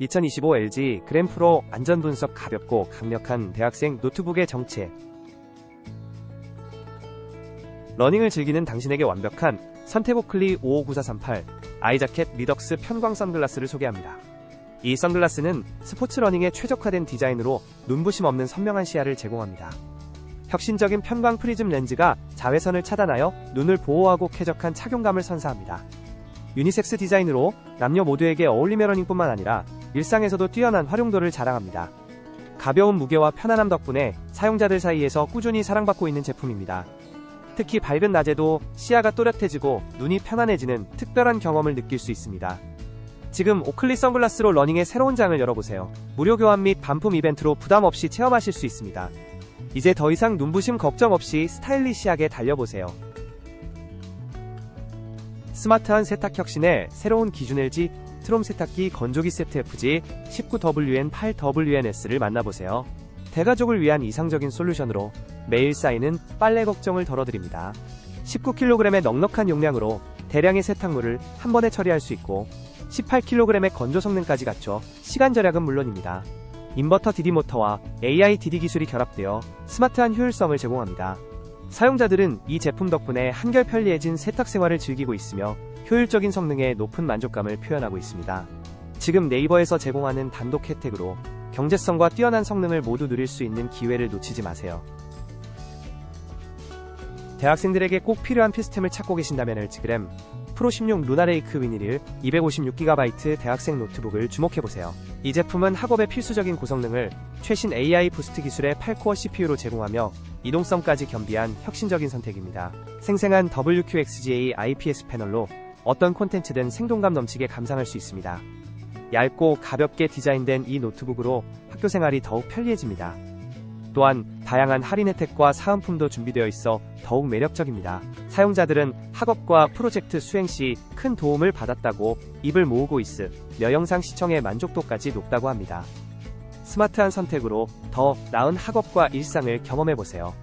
2025 LG 그램프로 안전 분석 가볍고 강력한 대학생 노트북의 정체. 러닝을 즐기는 당신에게 완벽한 선택 오클리 559438 아이자켓 리덕스 편광 선글라스를 소개합니다. 이 선글라스는 스포츠 러닝에 최적화된 디자인으로 눈부심 없는 선명한 시야를 제공합니다. 혁신적인 편광 프리즘 렌즈가 자외선을 차단하여 눈을 보호하고 쾌적한 착용감을 선사합니다. 유니섹스 디자인으로 남녀 모두에게 어울리며 러닝뿐만 아니라 일상에서도 뛰어난 활용도를 자랑합니다. 가벼운 무게와 편안함 덕분에 사용자들 사이에서 꾸준히 사랑받고 있는 제품입니다. 특히 밝은 낮에도 시야가 또렷해지고 눈이 편안해지는 특별한 경험을 느낄 수 있습니다. 지금 오클리 선글라스로 러닝의 새로운 장을 열어보세요. 무료 교환 및 반품 이벤트로 부담 없이 체험하실 수 있습니다. 이제 더 이상 눈부심 걱정 없이 스타일리시하게 달려보세요. 스마트한 세탁 혁신의 새로운 기준 LG 트롬 세탁기 건조기 세트 FG 19WN8WNS를 만나보세요. 대가족을 위한 이상적인 솔루션으로 매일 쌓이는 빨래 걱정을 덜어드립니다. 19kg의 넉넉한 용량으로 대량의 세탁물을 한 번에 처리할 수 있고 18kg의 건조 성능까지 갖춰 시간 절약은 물론입니다. 인버터 DD 모터와 AI DD 기술이 결합되어 스마트한 효율성을 제공합니다. 사용자들은 이 제품 덕분에 한결 편리해진 세탁 생활을 즐기고 있으며 효율적인 성능에 높은 만족감을 표현하고 있습니다. 지금 네이버에서 제공하는 단독 혜택으로 경제성과 뛰어난 성능을 모두 누릴 수 있는 기회를 놓치지 마세요. 대학생들에게 꼭 필요한 필수템을 찾고 계신다면 LG그램 프로 16 루나레이크 위니릴 256GB 대학생 노트북을 주목해보세요. 이 제품은 학업에 필수적인 고성능을 최신 AI 부스트 기술의 8코어 CPU로 제공하며 이동성까지 겸비한 혁신적인 선택입니다. 생생한 WQXGA IPS 패널로 어떤 콘텐츠든 생동감 넘치게 감상할 수 있습니다. 얇고 가볍게 디자인된 이 노트북으로 학교 생활이 더욱 편리해집니다. 또한 다양한 할인 혜택과 사은품도 준비되어 있어 더욱 매력적입니다. 사용자들은 학업과 프로젝트 수행 시 큰 도움을 받았다고 입을 모으고 있으며 영상 시청의 만족도까지 높다고 합니다. 스마트한 선택으로 더 나은 학업과 일상을 경험해보세요.